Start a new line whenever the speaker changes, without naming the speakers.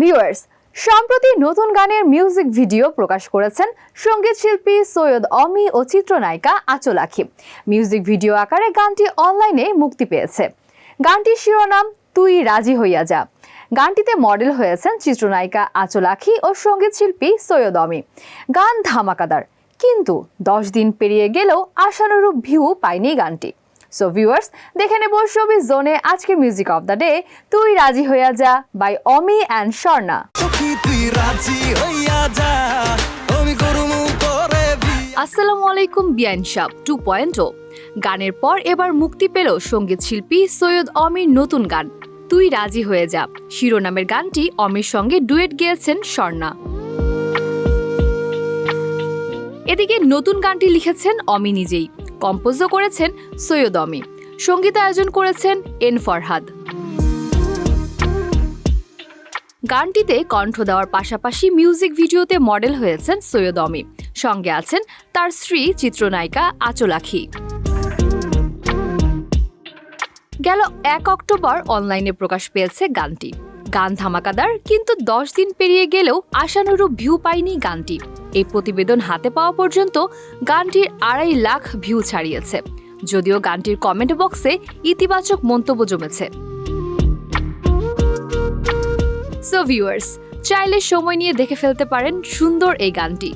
Viewers সম্প্রতি নতুন গানের মিউজিক ভিডিও প্রকাশ করেছেন সংগীত শিল্পী সৈয়দ অমি ও চিত্রনায়িকা আচল আখি। মিউজিক ভিডিও আকারে গানটি অনলাইনে মুক্তি পেয়েছে। গানটির শিরোনাম, তুই রাজি হইয়া যা। গানটিতে মডেল হয়েছেন চিত্রনায়িকা আচল আখি ও সংগীত শিল্পী সৈয়দ অমি। গান ধামাকাদার, কিন্তু দশ দিন পেরিয়ে গেলেও আশানুরূপ ভিউ পায়নি গানটি। সো ভিউয়ার্স দেখে নেব ছবি জোনে আজকের মিউজিক অফ দ্য ডে তুই রাজি হইয়া যা বাই অমি অ্যান্ড স্বর্ণা
তুই রাজি হইয়া যা আমি করুমু করে
আসসালামু আলাইকুম বিয়ান সাব টু পয়েন্ট ও গানের পর এবার মুক্তি পেল সংগীত শিল্পী সৈয়দ অমির নতুন গান। তুই রাজি হয়ে যা। শিরোনামের গানটি অমির সঙ্গে ডুয়েট গেয়েছেন স্বর্ণা। এদিকে নতুন গানটি লিখেছেন অমি নিজেই। কম্পোজও করেছেন সৈয়দ অমি সংগীত আয়োজন করেছেন এন ফরহাদ। গানটিতে কণ্ঠ দেওয়ার পাশাপাশি মিউজিক ভিডিওতে মডেল হয়েছেন সৈয়দ অমি সঙ্গে আছেন তার স্ত্রী, চিত্রনায়িকা আচল আখি গেল এক অক্টোবর অনলাইনে প্রকাশ পেয়েছে গানটি। গান ধামাকাদার, কিন্তু দশ দিন পেরিয়ে গেলেও আশানুরূপ ভিউ পায়নি গানটি। এই প্রতিবেদন হাতে পাওয়া পর্যন্ত গানটির আড়াই লাখ ভিউ ছাড়িয়েছে। যদিও গানটির কমেন্ট বক্সে ইতিবাচক মন্তব্য জমেছে। সো ভিউয়ার্স চাইলে সময় নিয়ে দেখে ফেলতে পারেন সুন্দর এই গানটি।